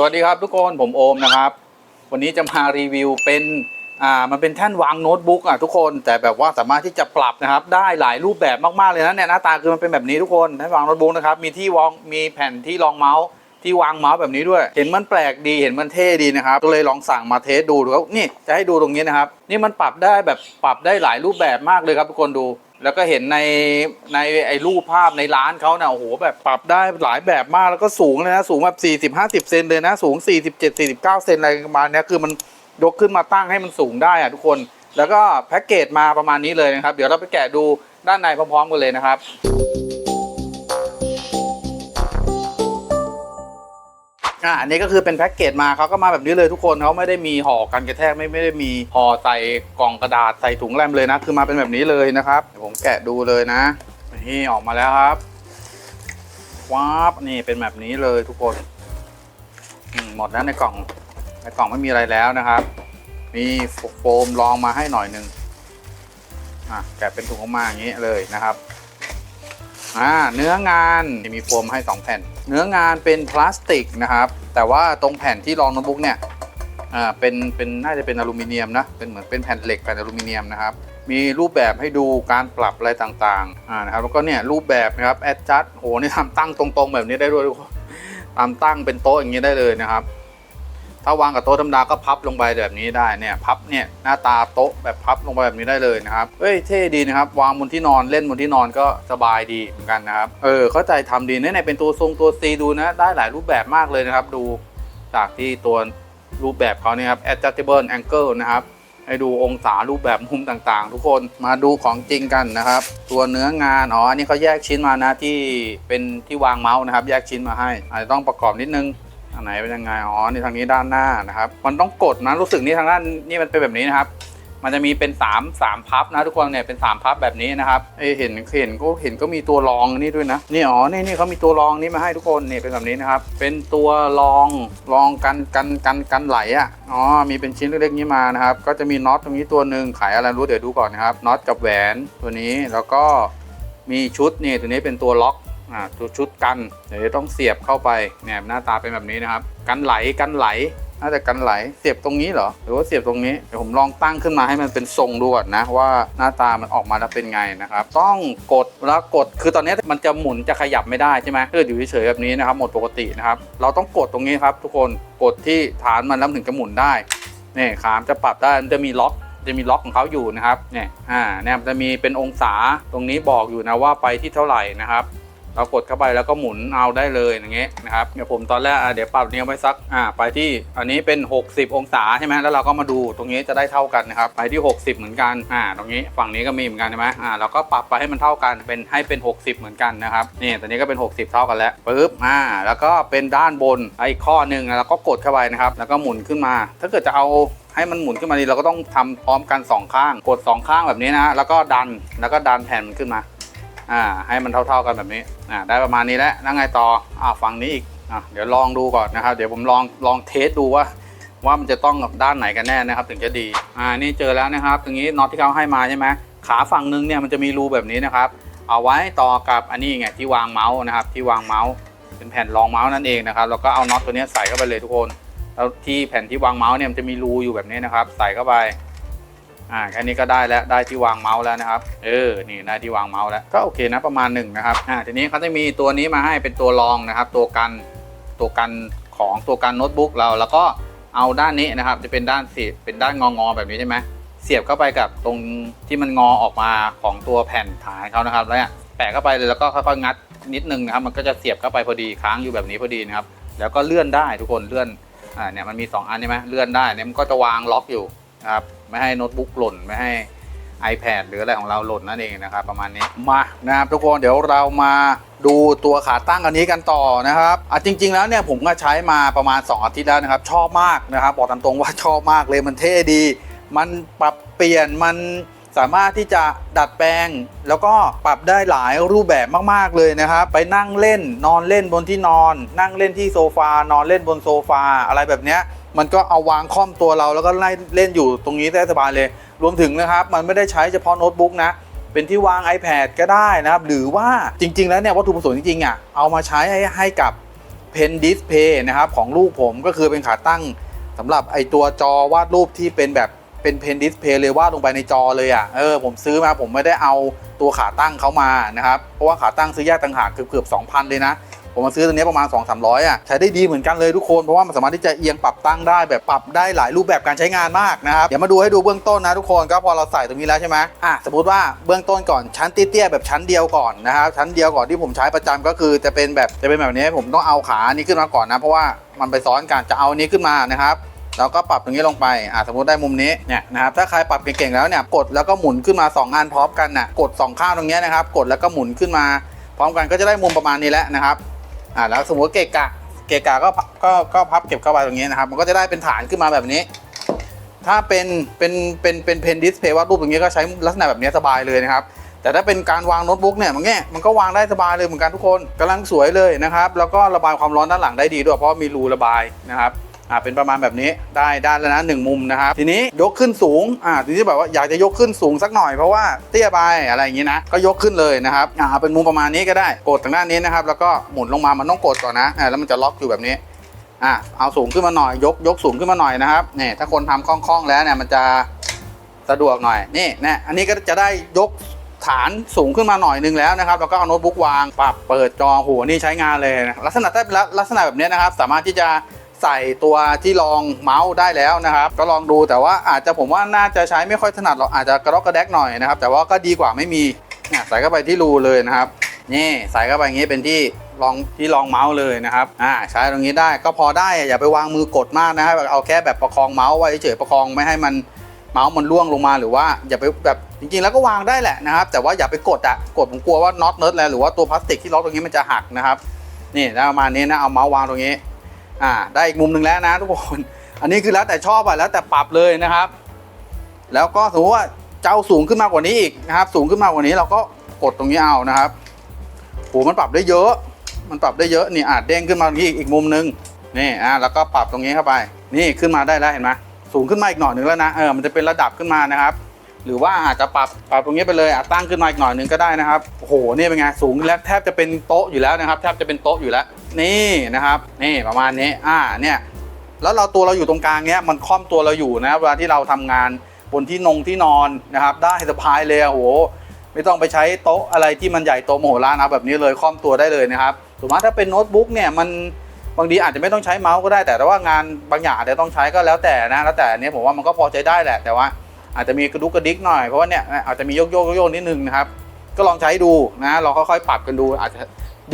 สวัสดีครับทุกคนผมโอมนะครับ วันนี้จะมารีวิวเป็นอ่ามันเป็นแท่นวางโน้ตบุ๊กอะทุกคนแต่แบบว่าสามารถที่จะปรับนะครับ ได้หลายรูปแบบมากๆเลยนะเนี่ยหน้าตาคือมันเป็นแบบนี้ทุกคนแท่นวางโน้ตบุ๊กนะครับมีที่วางมีแผ่นที่รองเมาส์ที่วางเมาส์แบบนี้ด้วย เห็นมันแปลกดีเห็นมันเท่ดีนะครับ ก็เลยลองสั่งมาเทสดูดูครับนี่จะให้ดูตรงนี้นะครับ นี่มันปรับได้แบบปรับได้หลายรูปแบบมากเลยครับทุกคนดู แล้วก็เห็นในในไอ้รูปภาพในร้านเขาเนี่ยโอ้โหแบบปรับได้หลายแบบมากแล้วก็สูงเลยนะ สูงแบบ40 50 เซนเลยนะ สูง 47 49 เซนอะไรประมาณนี้คือมันยกขึ้นมาตั้งให้มันสูงได้อะทุกคน แล้วก็แพ็กเกจมาประมาณนี้เลยนะครับ เดี๋ยวเราไปแกะดูด้านในพร้อมๆกันเลยนะครับ อ่าอันนี้ก็คือเป็นแพ็กเกจมาเขาก็มาแบบนี้เลยทุกคนเขาไม่ได้มีห่อกันกระแทกไม่ไม่ได้มีห่อใส่กล่องกระดาษใส่ถุงแรมเลยนะ คือมาเป็นแบบนี้เลยนะครับเดี๋ยวผมแกะดูเลยนะนี่ออกมาแล้วครับว้าบนี่เป็นแบบนี้เลยทุกคนหมดแล้วในกล่องในกล่องไม่มีอะไรแล้วนะครับ มีโฟมรองมาให้หน่อยหนึ่งอะแกะเป็นถุงออกมาอย่างนี้เลยนะครับอ่าเนื้องานมีโฟมให้2แผ่น เนื้องานเป็นพลาสติกนะครับ แต่ว่าตรงแผ่นที่รองโน้ตบุ๊กเนี่ยอ่าเป็นเป็นน่าจะเป็นอลูมิเนียมนะเป็นเหมือนเป็นแผ่นเหล็กแผ่นอลูมิเนียมนะครับมีรูปแบบให้ดูการปรับอะไรต่างๆอ่านะครับแล้วก็เนี่ยรูปแบบนะครับแอดจัดโหนี่ทำตั้งตรงๆ แบบนี้ได้ด้วยทุกคนตามตั้งเป็นโต๊ะอย่างนี้ได้เลยนะครับ ถ้าวางกับโต๊ะธรรมดาก็พับลงไปแบบนี้ได้เนี่ยพับเนี่ยหน้าตาโต๊ะแบบพับลงไปแบบนี้ได้เลยนะครับเฮ้ยเท่ดีนะครับวางบนที่นอนเล่นบนที่นอนก็สบายดีเหมือนกันนะครับเออเข้าใจทำดีเนี่ยเนี่ยเป็นตัวทรงตัว C ดูนะได้หลายรูปแบบมากเลยนะครับ ดูจากที่ตัวรูปแบบเขาเนี่ยครับ adjustable angle นะครับให้ดูองศารูปแบบมุมต่างๆ ทุกคนมาดูของจริงกันนะครับ ตัวเนื้องานอ๋ออันนี้เขาแยกชิ้นมานะที่เป็นที่วางเมาส์นะครับ แยกชิ้นมาให้อาจจะต้องประกอบนิดนึง อันไหนเป็นยังไงอ๋อนี่ทางนี้ด้านหน้านะครับ มันต้องกดนะรู้สึกนี่ทางด้านนี่มันเป็นแบบนี้นะครับ มันจะมีเป็น3 3พับนะทุกคนเนี่ยเป็น3พับแบบนี้นะครับเอเห็นเห็นก็เห็นก็มีตัวรองนี่ด้วยนะนี่อ๋อนี่นี่เขามีตัวรองนี่มาให้ทุกคนนี่เป็นแบบนี้นะครับ เป็นตัวรองรองกันกันกันกันไหลอะอ๋อมีเป็นชิ้นเล็กๆนี้มานะครับ ก็จะมีน็อตตรงนี้ตัวหนึ่งขายอะไรรู้เดี๋ยวดูก่อนนะครับน็อตกับแหวนตัวนี้แล้วก็มีชุดนี่ตัวนี้เป็นตัวล็อก อ่าตัวชุดกันเดี๋ยวต้องเสียบเข้าไปเนี่ยหน้าตาเป็นแบบนี้นะครับ กันไหลกันไหลน่าจะกันไหลเสียบตรงนี้เหรอ หรือว่าเสียบตรงนี้ เดี๋ยวผมลองตั้งขึ้นมาให้มันเป็นทรงดูก่อนนะ ว่าหน้าตามันออกมาแล้วเป็นไงนะครับ ต้องกดแล้วกดคือตอนนี้มันจะหมุนจะขยับไม่ได้ใช่ไหมถ้าเกิดอยู่เฉยๆแบบนี้นะครับ หมดปกตินะครับ เราต้องกดตรงนี้ครับ ทุกคนกดที่ฐานมันแล้วถึงจะหมุนได้นี่ขามจะปรับได้มันจะมีล็อกจะมีล็อกของเขาอยู่นะครับเนี่ยอ่าเนี่ยมันจะมีเป็นองศาตรงนี้บอกอยู่นะว่าไปที่เท่าไหร่นะครับ เรากดเข้าไปแล้วก็หมุนเอาได้เลยอย่างเงี้ยนะครับเดี๋ยวผมตอนแรกเดี๋ยวปรับเนี้ยไว้สักอ่าไปที่อันนี้เป็น 60 องศาใช่ไหมแล้วเราก็มาดูตรงนี้จะได้เท่ากันนะครับไปที่ 60 เหมือนกันอ่าตรงนี้ฝั่งนี้ก็มีเหมือนกันใช่ไหมอ่าเราก็ปรับไปให้มันเท่ากันเป็นให้เป็น 60 เหมือนกันนะครับนี่ตอนนี้ก็เป็น 60 เท่ากันแล้วปึ๊บอ่าแล้วก็เป็นด้านบนอีกข้อหนึ่งแล้วก็กดเข้าไปนะครับแล้วก็หมุนขึ้นมา ถ้าเกิดจะเอาให้มันหมุนขึ้นมาดีเราก็ต้องทำพร้อมกันสองข้าง กดสองข้างแบบนี้นะ แล้วก็ดันแล้วก็ดันแผ่นมันขึ้นมา อ่าให้มันเท่าๆกันแบบนี้อ่าได้ประมาณนี้แล้วแล้วไงต่ออ่าฝั่งนี้อีกอ่าเดี๋ยวลองดูก่อนนะครับ เดี๋ยวผมลองลองเทสดูว่า ว่ามันจะต้องกับด้านไหนกันแน่นะครับ ถึงจะดีอ่านี่เจอแล้วนะครับตรงนี้น็อตที่เขาให้มาใช่ไหมขาฝั่งหนึงเนี่ยมันจะมีรูแบบนี้นะครับ เอาไว้ต่อกับอันนี้ไงที่วางเมาส์นะครับ ที่วางเมาส์เป็นแผ่นรองเมาส์นั่นเองนะครับแล้วก็เอาน็อตตัวนี้ใส่เข้าไปเลยทุกคนแล้วที่แผ่นที่วางเมาส์เนี่ยมันจะมีรูอยู่แบบนี้นะครับ ใส่เข้าไป อ่าแค่นี้ก็ได้แล้วได้ที่วางเมาส์แล้วนะครับ เออ นี่ได้ที่วางเมาส์แล้ว ก็โอเคนะประมาณหนึ่งนะครับ อ่า ทีนี้เขาจะมีตัวนี้มาให้เป็นตัวรองนะครับ ตัวกัน ตัวกันของตัวกันโน้ตบุ๊กเรา แล้วก็เอาด้านนี้นะครับ จะเป็นด้านเสียเป็นด้านงองอๆแบบนี้ใช่ไหมเสียบเข้าไปกับตรงที่มันงอออกมาของตัวแผ่นฐานเขานะครับ แล้วเนี่ยแปะเข้าไปเลยแล้วก็ค่อยๆงัดนิดนึงนะครับ มันก็จะเสียบเข้าไปพอดีค้างอยู่แบบนี้พอดีนะครับ แล้วก็เลื่อนได้ทุกคนเลื่อน อ่า เนี่ยมันมี 2 อันใช่ไหมเลื่อนได้เนี่ยมันก็จะวางล็อกอยู่ ครับไม่ให้โน้ตบุ๊กหล่นไม่ให้ iPad หรืออะไรของเราหล่นนั่นเองนะครับ ประมาณนี้มานะครับทุกคนเดี๋ยวเรามาดูตัวขาตั้งอันนี้กันต่อนะครับอะจริง ๆ แล้วเนี่ยผมก็ใช้มาประมาณ 2 อาทิตย์แล้วนะครับ ชอบมากนะครับ บอกตามตรงว่าชอบมากเลยมันเท่ดี มันปรับเปลี่ยนมันสามารถที่จะดัดแปลง แล้วก็ปรับได้หลายรูปแบบมาก ๆ เลยนะครับ ไปนั่งเล่นนอนเล่นบนที่นอน นั่งเล่นที่โซฟานอนเล่นบนโซฟาอะไรแบบเนี้ย มันก็เอาวางค่อมตัวเราแล้วก็ไล่เล่นอยู่ตรงนี้ได้สบายเลย รวมถึงนะครับ มันไม่ได้ใช้เฉพาะโน้ตบุ๊กนะเป็นที่วาง iPad ก็ได้นะครับ หรือว่าจริง ๆ แล้วเนี่ยวัตถุประสงค์จริงๆอะเอามาใช้ให้ให้กับเพนดิสเพย์นะครับของลูกผมก็คือเป็นขาตั้งสำหรับไอตัวจอวาดรูปที่เป็นแบบเป็นเพนดิสเพย์เลยวาดลงไปในจอเลยอะเออผมซื้อมาผมไม่ได้เอาตัวขาตั้งเขามานะครับ เพราะว่าขาตั้งซื้อแยกต่างหากเกือบเกือบสองพันเลยนะ ผมมาซื้อตัวนี้ประมาณ 2 3 0 0อะใช้ได้ดีเหมือนกันเลยทุกคนเพราะว่ามันสามารถที่จะเอียงปรับตั้งได้แบบปรับได้หลายรูปแบบการใช้งานมากนะครับเดี๋ยวมาดูให้ดูเบื้องต้นนะทุกคนก็พอเราใส่ตรงนี้แล้วใช่ไหมอะสมมติว่าเบื้องต้นก่อนชั้นเตี้ยๆแบบชั้นเดียวก่อนนะครับชั้นเดียวก่อนที่ผมใช้ประจำก็คือจะเป็นแบบจะเป็นแบบนี้ผมต้องเอาขานี้ขึ้นมาก่อนนะเพราะว่ามันไปซ้อนกันจะเอานี้ขึ้นมานะครับเราก็ปรับตรงนี้ลงไป อ่าสมมติได้มุมนี้ เนี่ยนะครับ ถ้าใครปรับเก่งๆแล้วเนี่ย กดแล้วก็หมุนขึ้นมา 2 อันพร้อมกันน่ะ กด 2 ข้างตรงนี้นะครับ กดแล้วก็หมุนขึ้นมา พร้อมกันก็จะได้มุมประมาณนี้แล้วนะครับ อ่าแล้วสมมติเกะกะเกะกะก็ก็ก็พับเก็บเข้าไปตรงนี้นะครับ มันก็จะได้เป็นฐานขึ้นมาแบบนี้ ถ้าเป็นเป็นเป็นเป็นเพนดิสเพย์วาดรูปอย่างเงี้ยก็ใช้ลักษณะแบบนี้สบายเลยนะครับ แต่ถ้าเป็นการวางโน้ตบุ๊กเนี่ยมันเงี้ยมันก็วางได้สบายเลยเหมือนกันทุกคนกำลังสวยเลยนะครับ แล้วก็ระบายความร้อนด้านหลังได้ดีด้วยเพราะมีรูระบายนะครับ อ่าเป็นประมาณแบบนี้ได้ด้านแล้วนะหนึ่งมุมนะครับทีนี้ยกขึ้นสูงอ่าทีนี้แบบว่าอยากจะยกขึ้นสูงสักหน่อยเพราะว่าเตี้ยไปอะไรอย่างนี้นะก็ยกขึ้นเลยนะครับอ่าเป็นมุมประมาณนี้ก็ได้กดทางด้านนี้นะครับแล้วก็หมุนลงมามันต้องกดก่อนนะอ่าแล้วมันจะล็อกอยู่แบบนี้อ่าเอาสูงขึ้นมาหน่อยยกยกสูงขึ้นมาหน่อยนะครับเนี่ยถ้าคนทำคล่องๆแล้วเนี่ยมันจะสะดวกหน่อยนี่นะอันนี้ก็จะได้ยกฐานสูงขึ้นมาหน่อยนึงแล้วนะครับแล้วก็เอาโน้ตบุ๊กวางปรับเปิดจอโหนี่ใช้งานเลยนะลักษณะถ้าลักษณะแบบนี้นะครับ สามารถที่จะ ใส่ตัวที่รองเมาส์ได้แล้วนะครับ ก็ลองดูแต่ว่าอาจจะผมว่าน่าจะใช้ไม่ค่อยถนัดหรอกอาจจะกระรอกกระแดกหน่อยนะครับ แต่ว่าก็ดีกว่าไม่มีเนี่ยใส่เข้าไปที่รูเลยนะครับ นี่ใส่เข้าไปอย่างนี้เป็นที่รองที่รองเมาส์เลยนะครับ อ่าใช้ตรงนี้ได้ก็พอได้อย่าไปวางมือกดมากนะครับเอาแค่แบบประคองเมาส์ไว้เฉยประคองไม่ให้มันเมาส์มันล่วงลงมาหรือว่าอย่าไปแบบจริงๆ แล้วก็วางได้แหละนะครับ แต่ว่าอย่าไปกดอะกดผมกลัวว่าน็อตเนิร์ดแล้วหรือว่าตัวพลาสติกที่ล็อกตรงนี้มันจะหักนะครับ นี่นะประมาณนี้นะเอาเมาส์วางตรงนี้ อ่าได้อีกมุมหนึ่งแล้วนะทุกคนอันนี้คือแล้วแต่ชอบอะแล้วแต่ปรับเลยนะครับ แล้วก็สมมติว่าเจ้าสูงขึ้นมากกว่านี้อีกนะครับ สูงขึ้นมากกว่านี้เราก็กดตรงนี้เอานะครับโหมันปรับได้เยอะ มันปรับได้เยอะนี่อาจเด้งขึ้นมาตรงนี้อีกมุมหนึงนี่อ่าแล้วก็ปรับตรงนี้เข้าไป นี่ขึ้นมาได้แล้วเห็นไหมสูงขึ้นมาอีกหน่อยหนึ่งแล้วนะเออมันจะเป็นระดับขึ้นมานะครับ หรือว่าอาจจะปรับปรับตรงนี้ไปเลยอะตั้งขึ้นมาอีกหน่อยหนึ่งก็ได้นะครับโอ้โหนี่เป็นไงสูงแล้วแทบจะเป็นโต๊ะอยู่แล้วนะครับแทบจะเป็นโต๊ะอยู่แล้ว นี่นะครับนี่ประมาณนี้อ่าเนี่ยแล้วเราตัวเราอยู่ตรงกลางเนี้ยมันค่อมตัวเราอยู่นะเวลาที่เราทำงานบนที่นงที่นอนนะครับ ได้สบายเลยโอ้โหไม่ต้องไปใช้โต๊ะอะไรที่มันใหญ่โตโมโหฬานะแบบนี้เลยค่อมตัวได้เลยนะครับสมมติถ้าเป็นโน้ตบุ๊กเนี่ยมันบางทีอาจจะไม่ต้องใช้เมาส์ก็ได้แต่ว่างานบางอย่างอาจจะต้องใช้ก็แล้วแต่นะแล้วแต่เนี้ยผมว่ามันก็พอใช้ได้แหละแต่ว่า อาจจะมีกระดุกกระดิกหน่อยเพราะว่าเนี่ยอาจจะมีโยกโยกโยกนิดนึงนะครับ ก็ลองใช้ดูนะเราค่อยๆปรับกันดู อาจจะ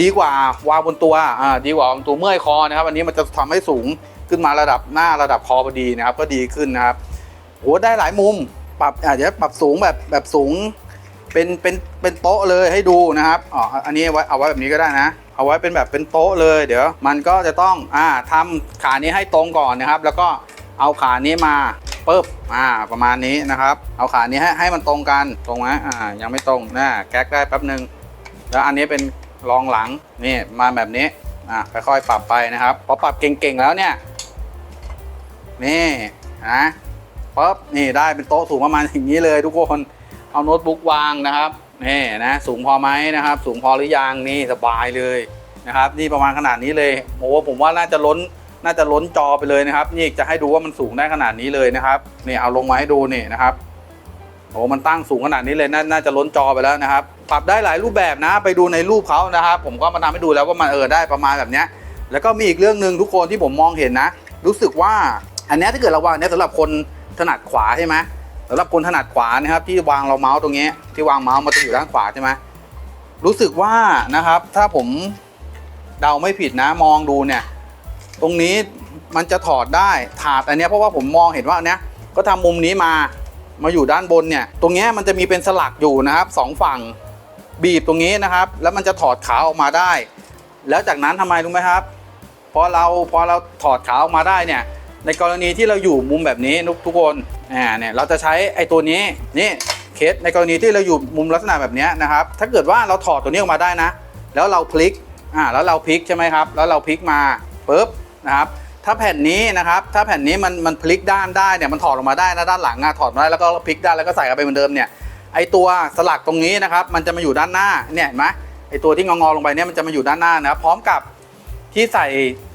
ดีกว่าวางบนตัวอ่าดีกว่าบนตัวเมื่อยคอนะครับ อันนี้มันจะทำให้สูงขึ้นมาระดับหน้าระดับคอพอดีนะครับ ก็ดีขึ้นนะครับโหได้หลายมุมปรับอาจจะปรับสูงแบบแบบสูงเป็นเป็นเป็นโต๊ะเลยให้ดูนะครับอ๋ออันนี้ไว้เอาไว้แบบนี้ก็ได้นะ เอาไว้เป็นแบบเป็นโต๊ะเลย เดี๋ยว มันก็จะต้องอ่าทำขานี้ให้ตรงก่อนนะครับ แล้วก็ เอาขานี้มาปึ๊บอ่าประมาณนี้นะครับ เอาขานี้ให้ให้มันตรงกันตรงไหมอ่ายังไม่ตรงนะแก๊กได้แป๊บหนึ่งแล้วอันนี้เป็นรองหลังนี่มาแบบนี้อ่าค่อยๆปรับไปนะครับพอปรับเก่งๆแล้วเนี่ยนี่นะปึ๊บนี่ได้เป็นโต๊ะสูงประมาณอย่างนี้เลยทุกคนเอาโน้ตบุ๊กวางนะครับนี่นะสูงพอไหมนะครับ สูงพอหรือยังนี่สบายเลยนะครับ นี่ประมาณขนาดนี้เลยโอ้ผมว่าน่าจะล้น น่าจะล้นจอไปเลยนะครับ นี่จะให้ดูว่ามันสูงได้ขนาดนี้เลยนะครับนี่เอาลงมาให้ดูนี่นะครับโอ้มันตั้งสูงขนาดนี้เลยน,น่าจะล้นจอไปแล้วนะครับ ปรับได้หลายรูปแบบนะ ไปดูในรูปเขานะครับ ผมก็มาทำให้ดูแล้วว่ามันเออได้ประมาณแบบนี้แล้วก็มีอีกเรื่องหนึ่งทุกคนที่ผมมองเห็นนะ รู้สึกว่าอันนี้ถ้าเกิดเราวางเนี้ยสำหรับคนถนัดขวาใช่ไหมสำหรับคนถนัดขวานะครับ ที่วางเราเมาส์ตรงนี้ ที่วางเมาส์มันจะอยู่ด้านขวาใช่ไหมรู้สึกว่านะครับ ถ้าผมเดาไม่ผิดนะมองดูเนี่ย ตรงนี้มันจะถอดได้ถาดอันนี้เพราะว่าผมมองเห็นว่าเนี้ยก็ทำมุมนี้มามาอยู่ด้านบนเนี่ย ตรงนี้มันจะมีเป็นสลักอยู่นะครับสองฝั่งบีบตรงนี้นะครับ แล้วมันจะถอดขาออกมาได้ แล้วจากนั้นทำไมรู้ไหมครับพอเราพอเราถอดขาออกมาได้เนี่ย ในกรณีที่เราอยู่มุมแบบนี้ทุกคนอ่าเนี่ยเราจะใช้ไอ้ตัวนี้นี่เคสในกรณีที่เราอยู่มุมลักษณะแบบนี้นะครับ ถ้าเกิดว่าเราถอดตัวนี้ออกมาได้นะ แล้วเราพลิกอ่าแล้วเราพลิกใช่ไหมครับ แล้วเราพลิกมาปุ๊บ นะครับถ้าแผ่นนี้นะครับถ้าแผ่นนี้มันมันพลิกด้านได้เนี่ยมันถอดออกมาได้นะด้านหลังอะถอดมาได้แล้วก็พลิกด้านแล้วก็ใส่กลับไปเหมือนเดิมเนี่ยไอตัวสลักตรงนี้นะครับมันจะมาอยู่ด้านหน้าเนี่ยเห็นไหมไอตัวที่งองๆลงไปเนี่ยมันจะมาอยู่ด้านหน้านะครับพร้อมกับที่ใส่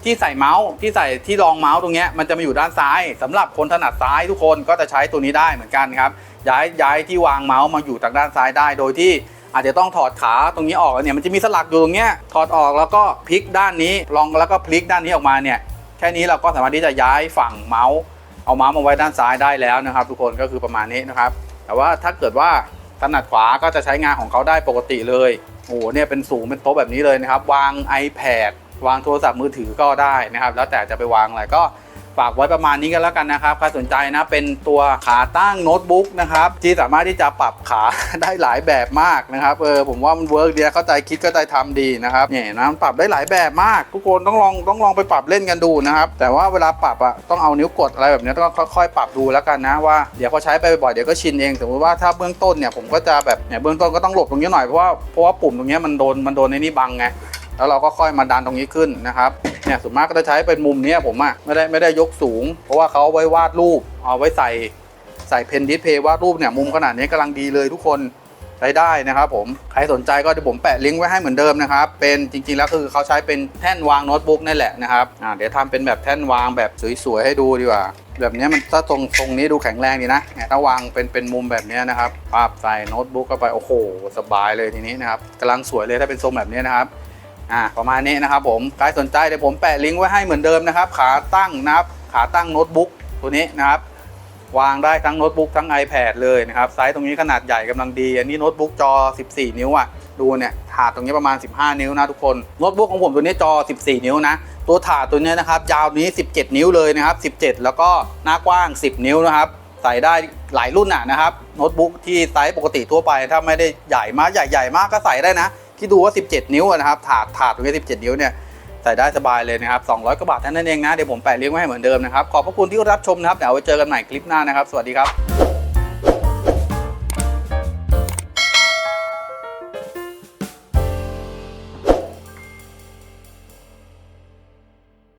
ที่ใส่เมาส์ที่ใส่ที่รองเมาส์ตรงเนี้ยมันจะมาอยู่ด้านซ้ายสำหรับคนถนัดซ้ายทุกคนก็จะใช้ตัวนี้ได้เหมือนกันครับย้ายย้ายที่วางเมาส์มาอยู่ทางด้านซ้ายได้โดยที่ อาจจะต้องถอดขาตรงนี้ออกเนี่ยมันจะมีสลักอยู่ตรงเนี้ยถอดออกแล้วก็พลิกด้านนี้ลองแล้วก็พลิกด้านนี้ออกมาเนี่ยแค่นี้เราก็สามารถที่จะย้ายฝั่งเมาส์เอาเมาส์มาไว้ด้านซ้ายได้แล้วนะครับ ทุกคนก็คือประมาณนี้นะครับ แต่ว่าถ้าเกิดว่าถนัดขวาก็จะใช้งานของเขาได้ปกติเลยโอ้โหเนี่ยเป็นสูงเป็นโต๊ะแบบนี้เลยนะครับ วาง iPad วางโทรศัพท์มือถือก็ได้นะครับ แล้วแต่จะไปวางอะไรก็ ฝากไว้ประมาณนี้กันแล้วกันนะครับใครสนใจนะเป็นตัวขาตั้งโน้ตบุ๊กนะครับที่สามารถที่จะปรับขาได้หลายแบบมากนะครับเออผมว่ามันเวิร์กดีนะเข้าใจคิดเข้าใจทำดีนะครับเนี่ยนะมันปรับได้หลายแบบมาก ทุกคนต้องลองต้องลองไปปรับเล่นกันดูนะครับแต่ว่าเวลาปรับอะต้องเอานิ้วกดอะไรแบบนี้ต้องค่อยๆ ปรับดูแล้วกันนะว่าเดี๋ยวพอใช้ไปบ่อยเดี๋ยวก็ชินเองสมมติว่าถ้าเบื้องต้นเนี่ยผมก็จะแบบเนี่ยเบื้องต้นก็ต้องหลบตรงนี้หน่อยเพราะว่าเพราะว่าปุ่มตรงนี้มันโดนมันโดนในนี่บังไง แล้วเราก็ค่อยมาดันตรงนี้ขึ้นนะครับเนี่ยส่วนมากก็จะใช้เป็นมุมเนี้ยผมอะไม่ได้ไม่ได้ยกสูง เพราะว่าเขาไว้วาดรูปเอาไว้ใส่ใส่เพนดิสเพย์วาดรูปเนี่ยมุมขนาดนี้กำลังดีเลยทุกคนใช้ได้นะครับผม ใครสนใจก็เดี๋ยวผมแปะลิงก์ไว้ให้เหมือนเดิมนะครับ เป็นจริงๆแล้วคือเขาใช้เป็นแท่นวางโน้ตบุ๊กนั่นแหละนะครับอ่าเดี๋ยวทำเป็นแบบแท่นวางแบบสวยๆให้ดูดีกว่า แบบนี้มันถ้าตรงตรงนี้ดูแข็งแรงดีนะเนี่ยถ้าวางเป็นเป็นมุมแบบนี้นะครับปาบใส่โน้ตบุ๊กเข้าไปโอ้โห สบายเลยทีนี้นะครับกำลังสวยเลยถ้าเป็นทรงแบบนี้นะครับ อ่าประมาณนี้นะครับผมใครสนใจเดี๋ยวผมแปะลิงก์ไว้ให้เหมือนเดิมนะครับ ขาตั้งนะครับ ขาตั้งโน้ตบุ๊กตัวนี้นะครับวางได้ทั้งโน้ตบุ๊กทั้ง iPad เลยนะครับไซส์ตรงนี้ขนาดใหญ่กำลังดี อันนี้โน้ตบุ๊กจอ 14 นิ้วอะดูเนี่ยถาดตรงนี้ประมาณ 15 นิ้วนะทุกคนโน้ตบุ๊กของผมตัวนี้จอ 14 นิ้วนะ ตัวถาดตัวนี้นะครับยาวนี้ 17 นิ้วเลยนะครับ 17 แล้วก็หน้ากว้าง 10 นิ้วนะครับใส่ได้หลายรุ่นอะนะครับโน้ตบุ๊กที่ไซส์ปกติทั่วไปถ้าไม่ได้ใหญ่มากใหญ่ๆมากก็ใส่ได้นะ ที่ดูว่า 17 นิ้วนะครับถาดถาดตรงนี้17 นิ้วเนี่ยใส่ได้สบายเลยนะครับ200กว่าบาทเท่านั้นเองนะเดี๋ยวผมแปะลิงก์ไว้ให้เหมือนเดิมนะครับขอบพระคุณที่รับชมนะครับเดี๋ยวไว้เจอกันใหม่คลิปหน้านะครับ สวัสดีครับ